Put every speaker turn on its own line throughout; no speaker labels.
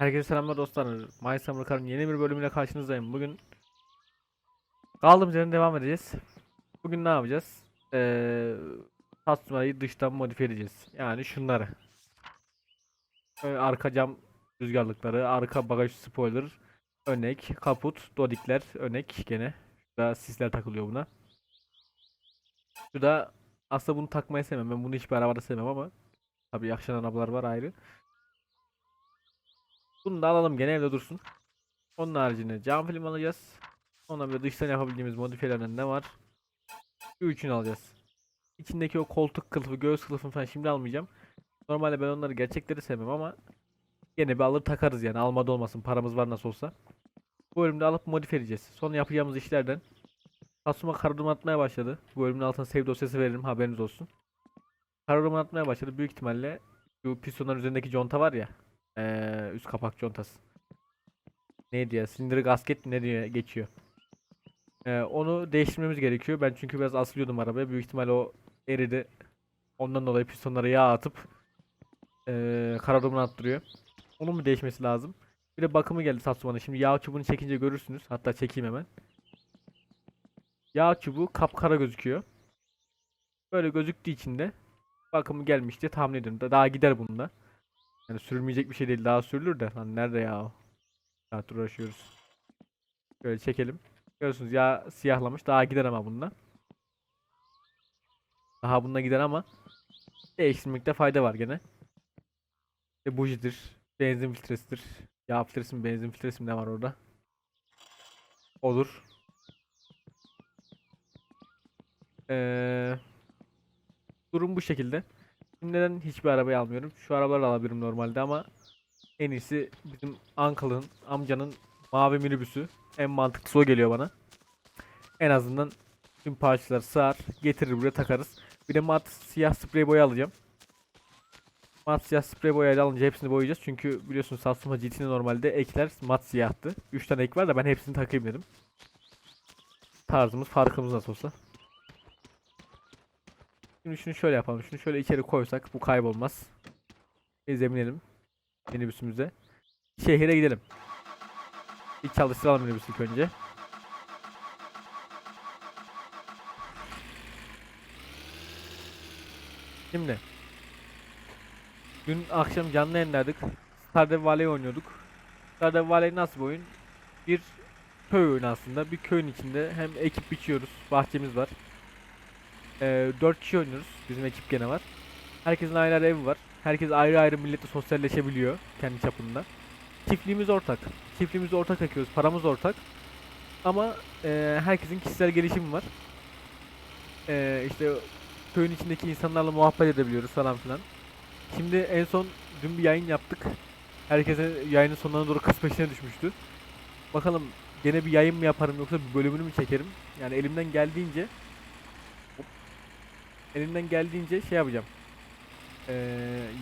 Herkese selamlar dostlar. My Summer Car'ın yeni bir bölümüyle karşınızdayım. Bugün kaldığımız yerden devam edeceğiz. Bugün ne yapacağız? Ee, Tatsuma'yı dıştan modifiye edeceğiz. Yani şunları. Arka cam rüzgarlıkları, arka bagaj spoiler, önek, kaput, dodikler, önek gene. Şurada sisler takılıyor buna. Şurada aslında bunu takmayı sevmem. Ben bunu hiçbir arabada sevmem ama tabii yakışan arabalar var ayrı. Bunu da alalım gene evde dursun. Onun haricinde cam film alacağız. Ona de dıştan yapabildiğimiz modifiyelerden ne var? Şu üçünü alacağız. İçindeki o koltuk kılıfı, göğüs kılıfını falan şimdi almayacağım. Normalde ben onları gerçekleri sevmem ama gene bir alır takarız yani almadı olmasın paramız var nasıl olsa. Bu bölümde alıp modifiye edeceğiz. Sonra yapacağımız işlerden Tatsuma karaduman atmaya başladı. Bu bölümün altına save dosyası veririm haberiniz olsun. Karaduman atmaya başladı. Büyük ihtimalle şu pistonların üzerindeki conta var ya. Ee, üst kapak contası. Neydi ya? Silindir gasket mi ne diye geçiyor. Ee, onu değiştirmemiz gerekiyor. Ben çünkü biraz asılıyordum arabaya. Büyük ihtimal o eridi. Ondan dolayı pistonlara yağ atıp ee, kara duman attırıyor. Onun mu değişmesi lazım? Bir de bakımı geldi Satsuma'nın. Şimdi yağ çubuğunu çekince görürsünüz. Hatta çekeyim hemen. Yağ çubuğu kapkara gözüküyor. Böyle gözüktüğü için de bakımı gelmiş diye tahmin ediyorum. Da- Daha gider bunda. Yani sürülmeyecek bir şey değil. Daha sürülür de. Lan nerede ya? Saat uğraşıyoruz. Şöyle çekelim. Görüyorsunuz ya siyahlamış. Daha gider ama bunda. Daha bunda gider ama değiştirmekte fayda var gene. İşte bujidir. Benzin filtresidir. Yağ filtresi mi benzin filtresi mi ne var orada? Olur. Ee, durum bu şekilde. Neden hiçbir arabayı almıyorum? Şu arabaları alabilirim normalde ama en iyisi bizim Uncle'ın, amcanın mavi minibüsü. En mantıklısı o geliyor bana. En azından tüm parçaları sığar, getirir buraya takarız. Bir de mat siyah sprey boya alacağım. Mat siyah sprey boyayla alınca hepsini boyayacağız. Çünkü biliyorsunuz Satsuma GT'nin normalde ekler mat siyahtı. 3 tane ek var da ben hepsini takayım dedim. Tarzımız farkımız nasıl olsa. Şimdi şunu şöyle yapalım. Şunu şöyle içeri koysak bu kaybolmaz. Biz eminelim minibüsümüze. Şehire gidelim. Bir çalıştıralım minibüsü ilk önce. Şimdi Dün akşam canlı yayınladık. Stardew Valley oynuyorduk. Stardew Valley nasıl bir oyun? Bir köy oyunu aslında. Bir köyün içinde hem ekip biçiyoruz. Bahçemiz var. Ee, 4 kişi oynuyoruz. Bizim ekip gene var. Herkesin ayrı ayrı evi var. Herkes ayrı ayrı milletle sosyalleşebiliyor kendi çapında. Çiftliğimiz ortak. Çiftliğimizi ortak ekiyoruz. Paramız ortak. Ama e, herkesin kişisel gelişimi var. E, işte köyün içindeki insanlarla muhabbet edebiliyoruz falan filan. Şimdi en son dün bir yayın yaptık. Herkese yayının sonlarına doğru kız peşine düşmüştü. Bakalım gene bir yayın mı yaparım yoksa bir bölümünü mü çekerim? Yani elimden geldiğince elimden geldiğince şey yapacağım. Ee,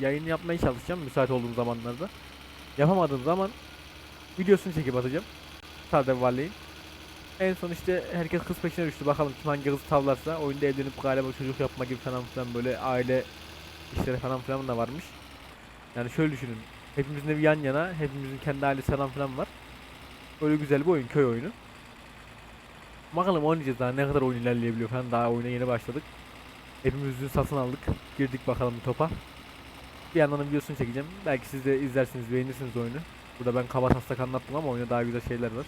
yayın yapmaya çalışacağım müsait olduğum zamanlarda. Yapamadığım zaman videosunu çekip atacağım. Stardew Valley'in. En son işte herkes kız peşine düştü. Bakalım kim hangi kızı tavlarsa oyunda evlenip galiba çocuk yapma gibi falan filan böyle aile işleri falan filan da varmış. Yani şöyle düşünün. Hepimizin evi yan yana, hepimizin kendi ailesi falan filan var. Böyle güzel bir oyun, köy oyunu. Bakalım oynayacağız daha ne kadar oyun ilerleyebiliyor falan. Daha oyuna yeni başladık. Hepimiz satın aldık. Girdik bakalım topa. Bir yandan da videosunu çekeceğim. Belki siz de izlersiniz, beğenirsiniz oyunu. Burada ben kaba taslak anlattım ama oyunda daha güzel şeyler var.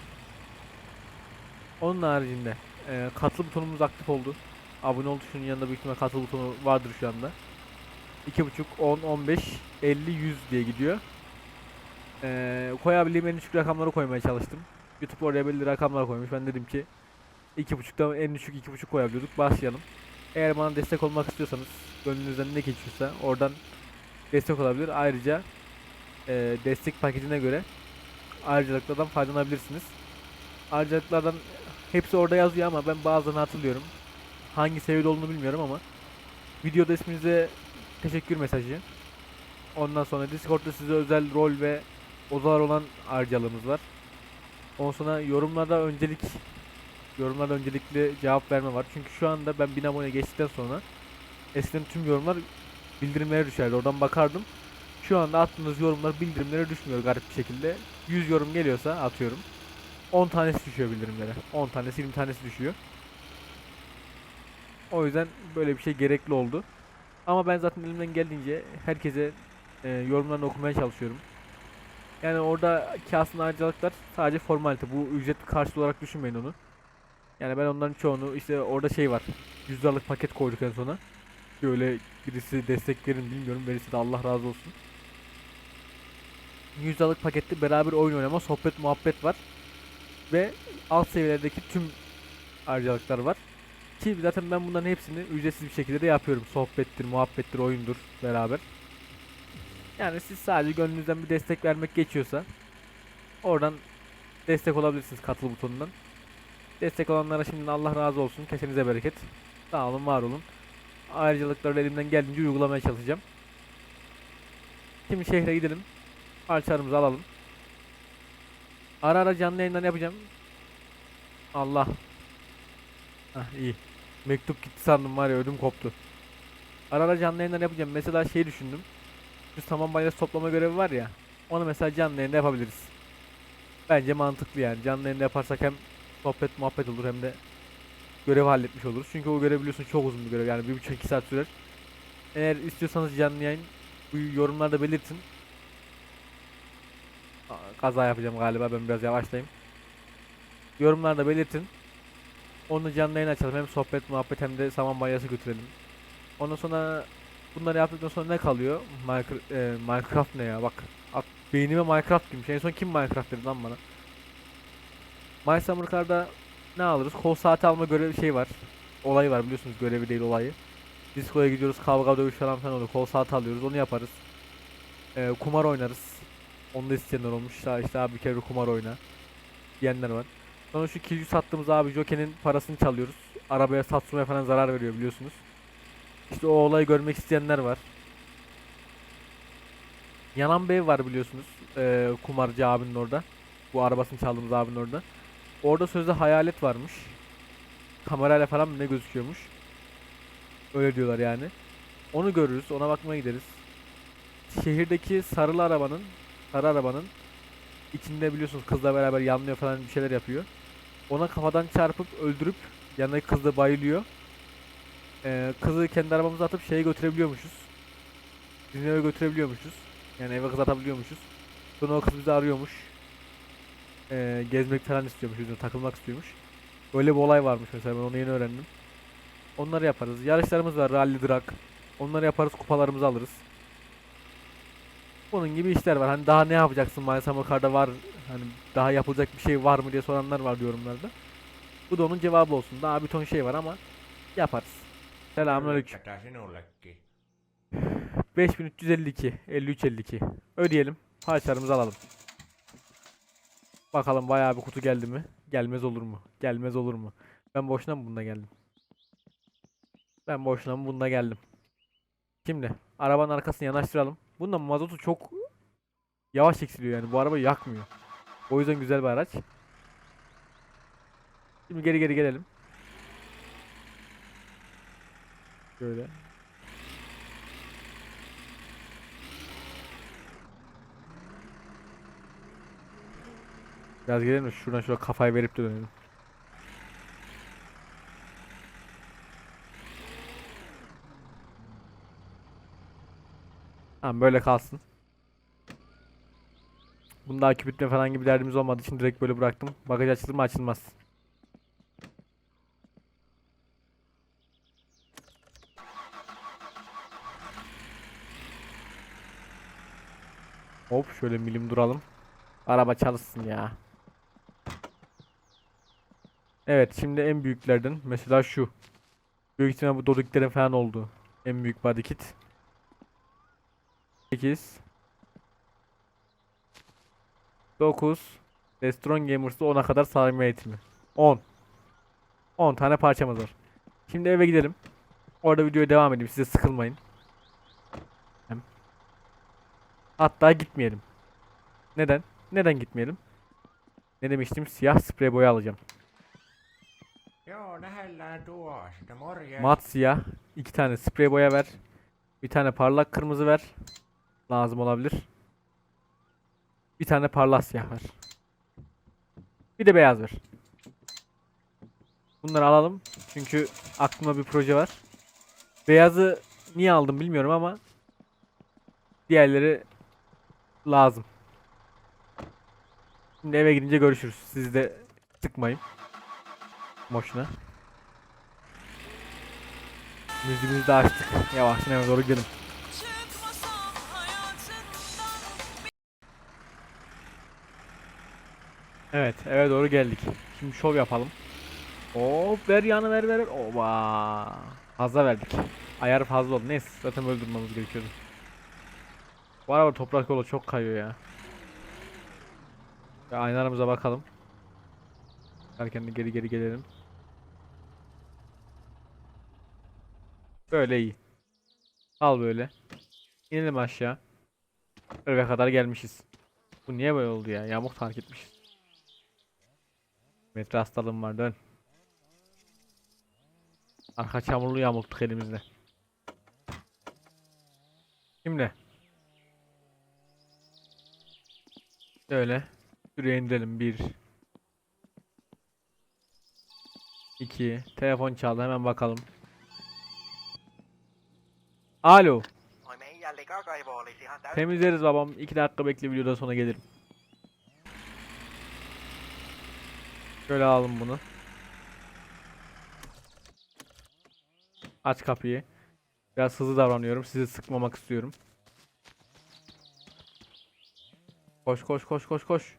Onun haricinde e, katıl butonumuz aktif oldu. Abone ol tuşunun yanında büyük ihtimal katıl butonu vardır şu anda. 2.5, 10, 15, 50, 100 diye gidiyor. Ee, koyabildiğim en düşük rakamları koymaya çalıştım. YouTube oraya belli rakamlar koymuş. Ben dedim ki 2.5'dan en düşük 2.5 koyabiliyorduk. Başlayalım. Eğer bana destek olmak istiyorsanız gönlünüzden ne geçiyorsa oradan destek olabilir. Ayrıca e, destek paketine göre ayrıcalıklardan faydalanabilirsiniz. Ayrıcalıklardan hepsi orada yazıyor ama ben bazılarını hatırlıyorum. Hangi seviyede olduğunu bilmiyorum ama videoda isminize teşekkür mesajı. Ondan sonra Discord'da size özel rol ve odalar olan harcalığımız var. Ondan sonra yorumlarda öncelik yorumlarda öncelikli cevap verme var. Çünkü şu anda ben 1000 abone geçtikten sonra eskiden tüm yorumlar bildirimlere düşerdi. Oradan bakardım. şu anda attığınız yorumlar bildirimlere düşmüyor garip bir şekilde. 100 yorum geliyorsa atıyorum. 10 tanesi düşüyor bildirimlere. 10 tanesi 20 tanesi düşüyor. O yüzden böyle bir şey gerekli oldu. Ama ben zaten elimden geldiğince herkese e, yorumlarını okumaya çalışıyorum. Yani oradaki aslında harcalıklar sadece formalite. Bu ücret karşılığı olarak düşünmeyin onu. Yani ben onların çoğunu işte orada şey var. 100 liralık paket koyduk en sona. Böyle birisi destek verin bilmiyorum. Verirse de Allah razı olsun. 100 liralık pakette beraber oyun oynama, sohbet, muhabbet var. Ve alt seviyelerdeki tüm harcalıklar var. Ki zaten ben bunların hepsini ücretsiz bir şekilde de yapıyorum. Sohbettir, muhabbettir, oyundur beraber. Yani siz sadece gönlünüzden bir destek vermek geçiyorsa oradan destek olabilirsiniz katıl butonundan. Destek olanlara şimdiden Allah razı olsun. Kesenize bereket. Sağ olun, var olun. Ayrıcalıkları elimden geldiğince uygulamaya çalışacağım. Şimdi şehre gidelim. Parçalarımızı alalım. Ara ara canlı yayından yapacağım. Allah. Hah iyi. Mektup gitti sandım var ya ödüm koptu. Ara ara canlı yayından yapacağım. Mesela şey düşündüm. Şu saman balyası toplama görevi var ya. Onu mesela canlı yayında yapabiliriz. Bence mantıklı yani. Canlı yayında yaparsak hem sohbet muhabbet olur hem de görevi halletmiş oluruz. Çünkü o görev biliyorsun çok uzun bir görev yani bir buçuk iki saat sürer. Eğer istiyorsanız canlı yayın bu yorumlarda belirtin. Kaza yapacağım galiba ben biraz yavaşlayayım. Yorumlarda belirtin. Onu canlı yayın açalım hem sohbet muhabbet hem de saman balyası götürelim. Ondan sonra bunları yaptıktan sonra ne kalıyor? Minecraft, e, Minecraft ne ya bak. Ak, beynime Minecraft girmiş. En son kim Minecraft dedi lan bana? My Summer Car'da ne alırız? Kol saati alma görevi şey var. Olayı var biliyorsunuz görevi değil olayı. Diskoya gidiyoruz kavga dövüş falan filan oluyor. Kol saati alıyoruz onu yaparız. Ee, kumar oynarız. Onu da isteyenler olmuş. Ya işte abi bir kere kumar oyna. Diyenler var. Sonra şu kilju sattığımız abi Joker'in parasını çalıyoruz. Arabaya Satsu'ya falan zarar veriyor biliyorsunuz. İşte o olayı görmek isteyenler var. Yanan ev var biliyorsunuz. Ee, kumarcı abinin orada. Bu arabasını çaldığımız abinin orada. Orada sözde hayalet varmış. Kamerayla falan ne gözüküyormuş. Öyle diyorlar yani. Onu görürüz, ona bakmaya gideriz. Şehirdeki sarılı arabanın, sarı arabanın içinde biliyorsunuz kızla beraber yanlıyor falan bir şeyler yapıyor. Ona kafadan çarpıp öldürüp yanındaki kız da bayılıyor. Ee, kızı kendi arabamıza atıp şeye götürebiliyormuşuz. Bizim eve götürebiliyormuşuz. Yani eve kız atabiliyormuşuz. Sonra o kız bizi arıyormuş. Ee, gezmek falan istiyormuş, yüzüne takılmak istiyormuş. Öyle bir olay varmış mesela ben onu yeni öğrendim. Onları yaparız. Yarışlarımız var, rally drag. Onları yaparız, kupalarımızı alırız. Bunun gibi işler var. Hani daha ne yapacaksın maalesef Makar'da var. Hani daha yapılacak bir şey var mı diye soranlar var yorumlarda. Bu da onun cevabı olsun. Daha bir ton şey var ama yaparız. Selamünaleyküm.
Tätä sinullekin.
5352 5352 ödeyelim parçalarımızı alalım bakalım bayağı bir kutu geldi mi? Gelmez olur mu? Gelmez olur mu? Ben boşuna mı bunda geldim? Ben boşuna mı bunda geldim? Şimdi arabanın arkasını yanaştıralım. Bunda mazotu çok yavaş eksiliyor yani. Bu araba yakmıyor. O yüzden güzel bir araç. Şimdi geri geri gelelim. Şöyle Biraz gidelim de şuradan şuraya kafayı verip de dönelim. Tamam böyle kalsın. Bunda akü bitme falan gibi derdimiz olmadığı için direkt böyle bıraktım. Bagaj açılır mı açılmaz. Hop şöyle milim duralım. Araba çalışsın ya. Evet şimdi en büyüklerden mesela şu. Büyük ihtimal bu Dodiklerin falan oldu. En büyük body kit. 8 9 ve Strong Gamers'da 10'a kadar sayma eğitimi. 10 10 tane parçamız var. Şimdi eve gidelim. Orada videoya devam edeyim. Size sıkılmayın. Hatta gitmeyelim. Neden? Neden gitmeyelim? Ne demiştim? Siyah sprey boya alacağım. Mat siyah. iki tane sprey boya ver. Bir tane parlak kırmızı ver. lazım olabilir. Bir tane parlak siyah var. Bir de beyaz var. Bunları alalım. Çünkü aklımda bir proje var. Beyazı niye aldım bilmiyorum ama diğerleri lazım. Şimdi eve gidince görüşürüz. Siz de sıkmayın. Boşuna. Müziğimizi de açtık. Yavaştan eve doğru gidelim. Evet eve doğru geldik. Şimdi şov yapalım. Hop ver yanı ver ver. ver. Oba. Fazla verdik. Ayar fazla oldu. Neyse zaten öldürmemiz gerekiyordu. Bu araba toprak yolu çok kayıyor ya. Ve aynalarımıza bakalım. Derken de geri geri gelelim. Böyle iyi. Al böyle. İnelim aşağı. Eve kadar gelmişiz. Bu niye böyle oldu ya? Yamuk fark etmişiz. Metre hastalığım var dön. Arka çamurlu yamulttuk elimizle. Şimdi. Şöyle. Şuraya indirelim. Bir. İki. Telefon çaldı hemen bakalım. Alo. Temizleriz babam. İki dakika bekle videodan sonra gelirim. Şöyle alalım bunu. Aç kapıyı. Biraz hızlı davranıyorum. Sizi sıkmamak istiyorum. Koş koş koş koş koş.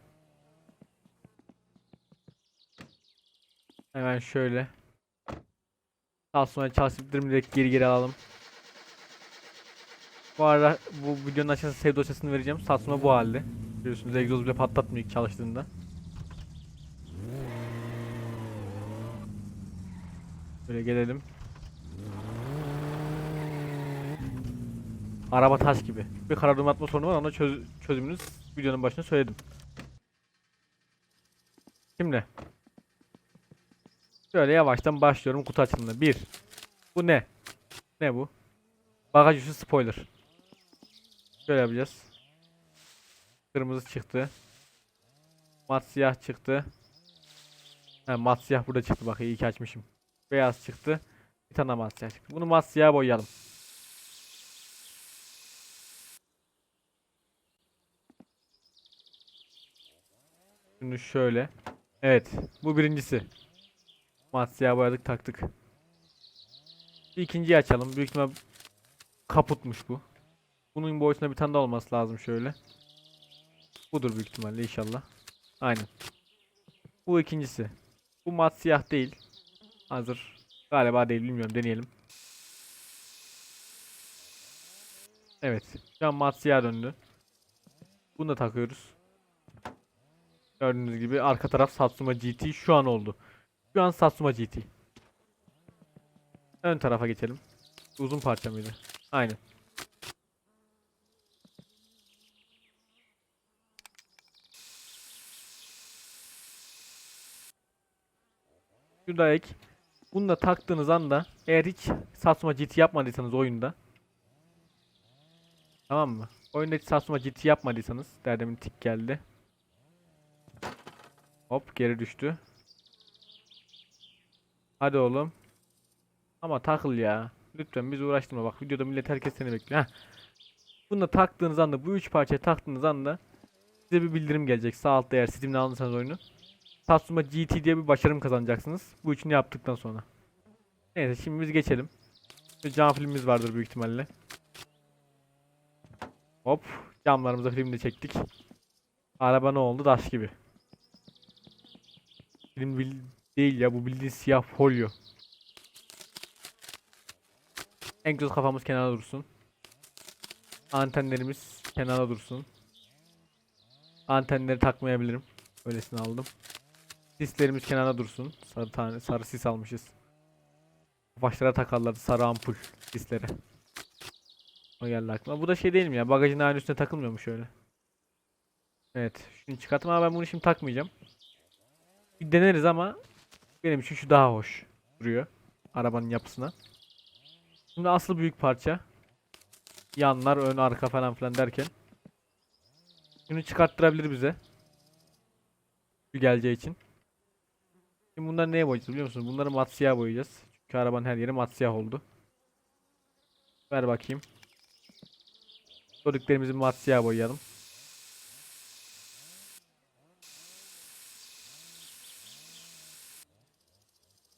Hemen şöyle. Daha sonra çalışıp direkt geri geri alalım. Bu arada bu videonun aşağısına save dosyasını vereceğim. Satsuma bu halde. Biliyorsunuz egzoz bile patlatmıyor ilk çalıştığında. Böyle gelelim. Araba taş gibi. Bir karardım atma sorunu var ona çöz çözümünü videonun başında söyledim. Şimdi. Şöyle yavaştan başlıyorum kutu açılımına. Bir. Bu ne? Ne bu? Bagaj üstü spoiler. Şöyle yapacağız. Kırmızı çıktı. Mat siyah çıktı. He, mat siyah burada çıktı bak iyi ki açmışım. Beyaz çıktı. Bir tane mat siyah çıktı. Bunu mat siyah boyayalım. Şunu şöyle. Evet. Bu birincisi. Mat siyah boyadık taktık. Bir ikinciyi açalım. Büyük ihtimal kaputmuş bu. Bunun boyutunda bir tane daha olması lazım şöyle. Budur büyük ihtimalle inşallah. Aynen. Bu ikincisi. Bu mat siyah değil. Hazır. Galiba değil bilmiyorum deneyelim. Evet. Şu an mat siyah döndü. Bunu da takıyoruz. Gördüğünüz gibi arka taraf Satsuma GT şu an oldu. Şu an Satsuma GT. Ön tarafa geçelim. Uzun parça mıydı? Aynen. Şurada ek. Bunu da taktığınız anda eğer hiç Satsuma GT yapmadıysanız oyunda Tamam mı? Oyunda hiç Satsuma GT yapmadıysanız derdemin tik geldi. Hop geri düştü. Hadi oğlum. Ama takıl ya. Lütfen bizi uğraştırma bak videoda millet herkes seni bekliyor. Bunu da taktığınız anda bu üç parçayı taktığınız anda size bir bildirim gelecek. Sağ altta eğer Steam'den aldıysanız oyunu. Satsuma GT diye bir başarım kazanacaksınız. Bu üçünü yaptıktan sonra. Neyse şimdi biz geçelim. Bir cam filmimiz vardır büyük ihtimalle. Hop. Camlarımıza film de çektik. Araba ne oldu? Daş gibi. Film değil ya bu bildiğin siyah folyo. Egzoz kafamız kenara dursun. Antenlerimiz kenara dursun. Antenleri takmayabilirim. Öylesini aldım. Sislerimiz kenara dursun. Sarı tane sarı sis almışız. Başlara takarlardı sarı ampul sislere. O geldi aklıma. Bu da şey değil mi ya? Bagajın aynı üstüne takılmıyor mu şöyle? Evet. Şunu çıkartma ama ben bunu şimdi takmayacağım. Bir deneriz ama benim için şu daha hoş duruyor. Arabanın yapısına. Şimdi asıl büyük parça. Yanlar, ön, arka falan filan derken. Şunu çıkarttırabilir bize. Şu geleceği için. Şimdi bunları neye boyayacağız biliyor musunuz? Bunları mat siyah boyayacağız. Çünkü arabanın her yeri mat siyah oldu. Ver bakayım. Gördüklerimizi mat siyah boyayalım.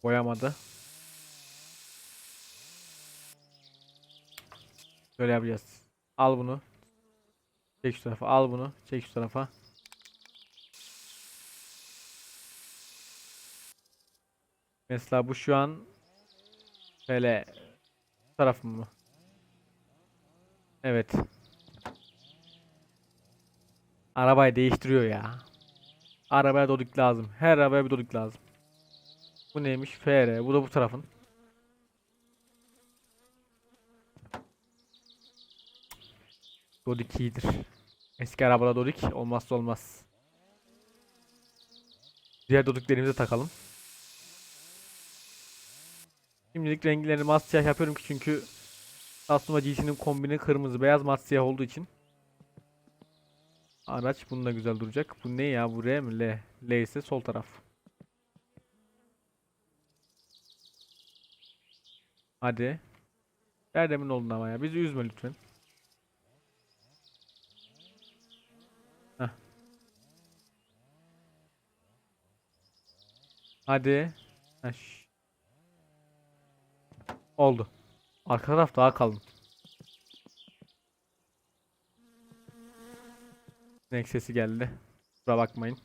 Boyamadı. Böyle yapacağız. Al bunu. Çek şu tarafa. Al bunu. Çek şu tarafa. Mesela bu şu an böyle tarafım mı? Evet. Arabayı değiştiriyor ya. Arabaya dodik lazım. Her arabaya bir dodik lazım. Bu neymiş? FR. Bu da bu tarafın. Dodik iyidir. Eski arabada Dodik olmazsa olmaz. Diğer Dodiklerimizi takalım. Şimdilik renklerini mat siyah yapıyorum ki çünkü Asuma GT'nin kombini kırmızı beyaz mat siyah olduğu için Araç bununla güzel duracak. Bu ne ya? Bu R mi? L. L ise sol taraf. Hadi. Nerede oldun ama ya? Bizi üzme lütfen. Heh. Hadi. Heh. Oldu. Arka taraf daha kalın. Sinek sesi geldi. Kusura bakmayın.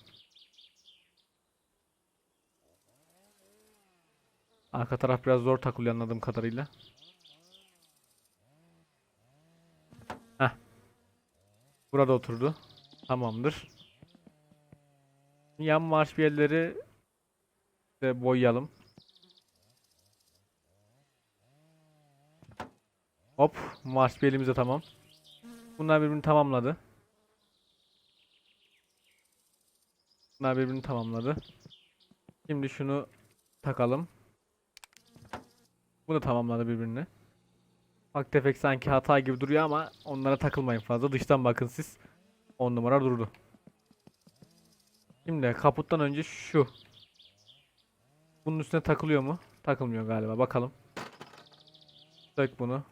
Arka taraf biraz zor takılıyor anladığım kadarıyla. Heh. Burada oturdu. Tamamdır. Yan marş bir yerleri de boyayalım. Hop, marş bir elimize tamam. Bunlar birbirini tamamladı. Bunlar birbirini tamamladı. Şimdi şunu takalım. Bu da tamamladı birbirini. Bak tefek sanki hata gibi duruyor ama onlara takılmayın fazla. Dıştan bakın siz. 10 numara durdu. Şimdi kaputtan önce şu. Bunun üstüne takılıyor mu? Takılmıyor galiba. Bakalım. Sök bunu.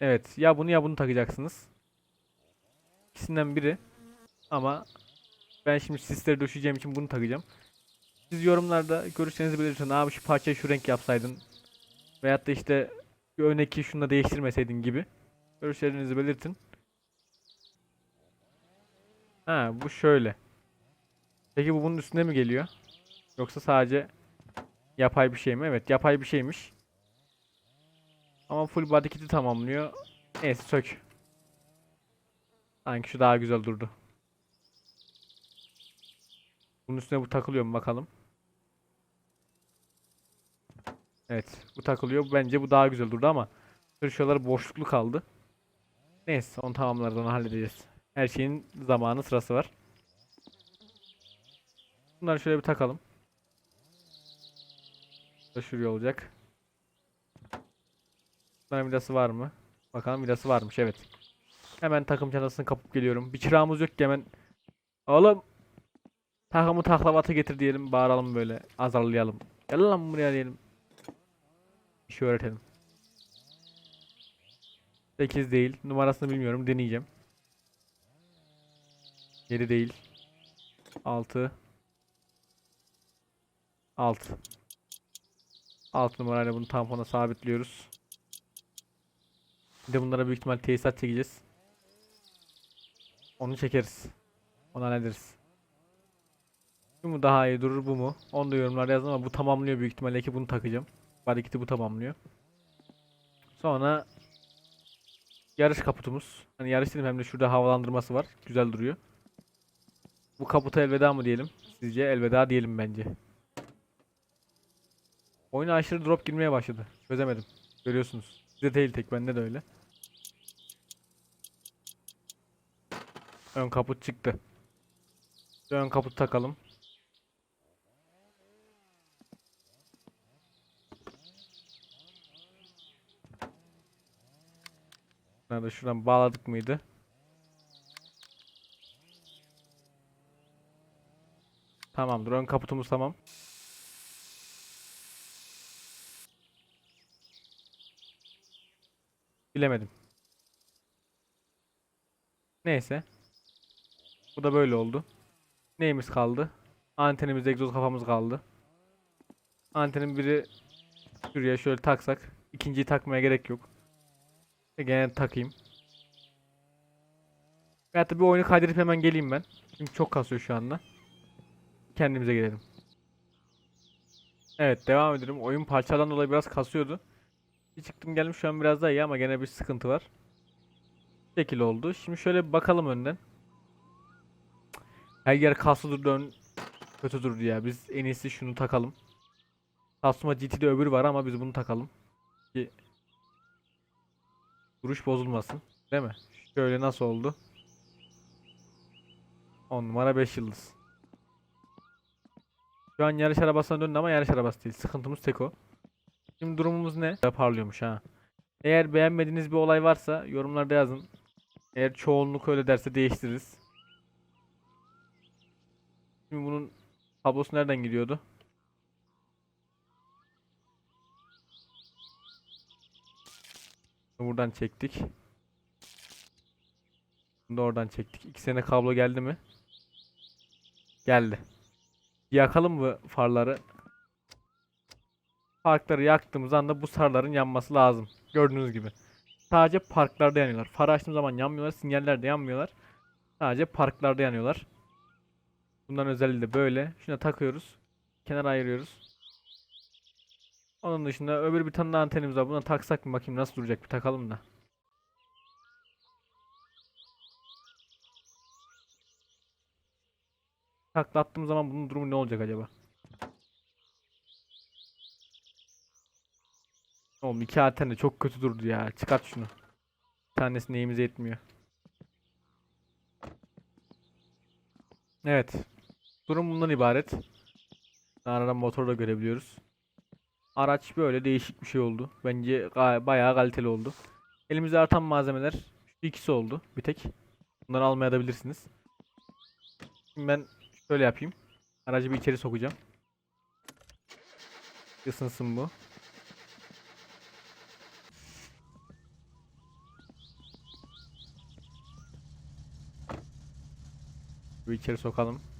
Evet. Ya bunu ya bunu takacaksınız. İkisinden biri. Ama ben şimdi sisleri döşeyeceğim için bunu takacağım. Siz yorumlarda görüşlerinizi belirtin. Abi şu parçayı şu renk yapsaydın. Veyahut da işte öndeki şununla değiştirmeseydin gibi. Görüşlerinizi belirtin. Ha bu şöyle. Peki bu bunun üstüne mi geliyor? Yoksa sadece yapay bir şey mi? Evet yapay bir şeymiş. Ama full body kit'i tamamlıyor. Neyse sök. Sanki şu daha güzel durdu. Bunun üstüne bu takılıyor mu bakalım. Evet bu takılıyor. Bence bu daha güzel durdu ama şuralar boşluklu kaldı. Neyse onu tamamlarız onu halledeceğiz. Her şeyin zamanı sırası var. Bunları şöyle bir takalım. Şuraya olacak. Bunların vidası var mı? Bakalım vidası varmış evet. Hemen takım çantasını kapıp geliyorum. Bir çırağımız yok ki hemen. Oğlum. Takımı taklavatı getir diyelim. Bağıralım böyle. Azarlayalım. Gel lan buraya diyelim. Bir şey öğretelim. 8 değil. Numarasını bilmiyorum. Deneyeceğim. 7 değil. 6 6 6 numarayla bunu tampona sabitliyoruz. Bir de bunlara büyük ihtimal tesisat çekeceğiz. Onu çekeriz. Onu hallederiz. Bu mu daha iyi durur bu mu? Onu da yorumlarda yazın ama bu tamamlıyor büyük ihtimalle ki bunu takacağım. Body kit'i bu tamamlıyor. Sonra yarış kaputumuz. Hani yarış dedim hem de şurada havalandırması var. Güzel duruyor. Bu kaputa elveda mı diyelim? Sizce elveda diyelim bence. Oyuna aşırı drop girmeye başladı. Çözemedim. Görüyorsunuz. Size değil tek bende de öyle. Ön kaput çıktı. Ön kaput takalım. Nerede şuradan bağladık mıydı? Tamamdır. Ön kaputumuz tamam. Bilemedim. Neyse. Bu da böyle oldu. Neyimiz kaldı? Antenimiz, egzoz kafamız kaldı. Antenin biri şuraya şöyle taksak. ikinciyi takmaya gerek yok. Ve Gene takayım. Veyahut da bir oyunu kaydedip hemen geleyim ben. Çünkü çok kasıyor şu anda. Kendimize gelelim. Evet devam edelim. Oyun parçadan dolayı biraz kasıyordu. Bir çıktım geldim şu an biraz daha iyi ama gene bir sıkıntı var. Şekil oldu. Şimdi şöyle bir bakalım önden. Her yer kaslı durdu ön kötü durdu ya. Biz en iyisi şunu takalım. Tasma GT'de öbürü var ama biz bunu takalım. Ki duruş bozulmasın. Değil mi? Şöyle nasıl oldu? 10 numara 5 yıldız. Şu an yarış arabasına döndü ama yarış arabası değil. Sıkıntımız tek o. Şimdi durumumuz ne? Parlıyormuş ha. Eğer beğenmediğiniz bir olay varsa yorumlarda yazın. Eğer çoğunluk öyle derse değiştiririz. Şimdi bunun kablosu nereden gidiyordu? Buradan çektik. Bunu da oradan çektik. İki sene kablo geldi mi? Geldi. Yakalım mı farları? Parkları yaktığımız anda bu sarların yanması lazım. Gördüğünüz gibi. Sadece parklarda yanıyorlar. Farı açtığım zaman yanmıyorlar. Sinyaller de yanmıyorlar. Sadece parklarda yanıyorlar. Bunların özelliği de böyle. Şuna takıyoruz. Kenara ayırıyoruz. Onun dışında öbür bir tane antenimiz var. Buna taksak mı bakayım nasıl duracak bir takalım da. Takla zaman bunun durumu ne olacak acaba? Oğlum iki anten de çok kötü durdu ya. Çıkart şunu. Bir tanesi neyimize yetmiyor. Evet. Durum bundan ibaret. Aradan motoru da görebiliyoruz. Araç böyle değişik bir şey oldu. Bence bayağı kaliteli oldu. Elimizde artan malzemeler şu ikisi oldu. Bir tek. Bunları almaya da bilirsiniz. Şimdi ben şöyle yapayım. Aracı bir içeri sokacağım. Isınsın bu. Bir içeri sokalım.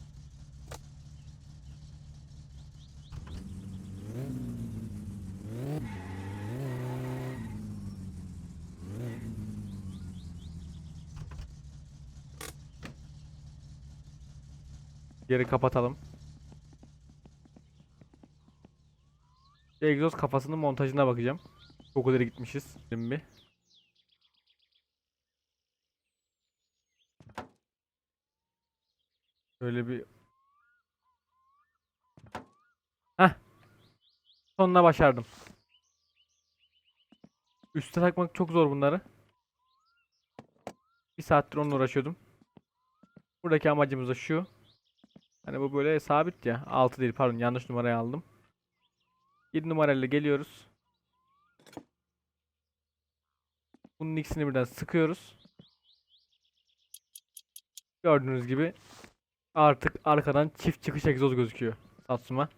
Geri kapatalım. Egzoz kafasının montajına bakacağım. Çok ileri gitmişiz. Şimdi. Şöyle bir Heh. Sonuna başardım. Üste takmak çok zor bunları. Bir saattir onunla uğraşıyordum. Buradaki amacımız da şu. Hani bu böyle sabit ya. 6 değil pardon yanlış numarayı aldım. 7 numarayla geliyoruz. Bunun ikisini birden sıkıyoruz. Gördüğünüz gibi artık arkadan çift çıkış egzoz gözüküyor Satsuma.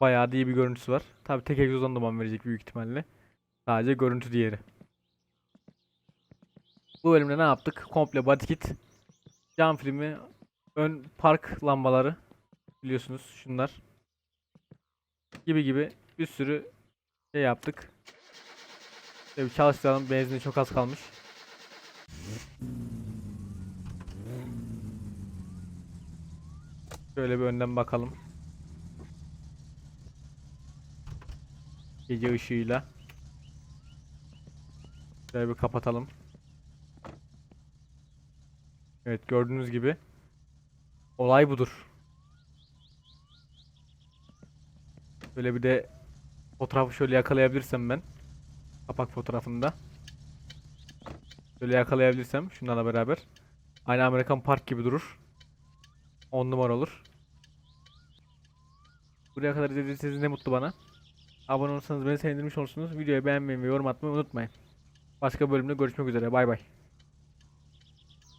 Bayağı da iyi bir görüntüsü var. Tabi tek egzozdan duman verecek büyük ihtimalle. Sadece görüntü diğeri. Bu bölümde ne yaptık? Komple body kit, cam filmi, ön park lambaları biliyorsunuz şunlar gibi gibi bir sürü şey yaptık. Bir çalıştıralım. Benzini çok az kalmış. Şöyle bir önden bakalım. Gece ışığıyla. Şöyle bir kapatalım. Evet gördüğünüz gibi olay budur. Böyle bir de fotoğrafı şöyle yakalayabilirsem ben. Kapak fotoğrafında. Şöyle yakalayabilirsem şunlarla beraber. Aynı Amerikan Park gibi durur. 10 numara olur. Buraya kadar izlediyseniz ne mutlu bana. Abone olursanız beni sevindirmiş olursunuz. Videoyu beğenmeyi ve yorum atmayı unutmayın. Başka bölümde görüşmek üzere. Bay bay.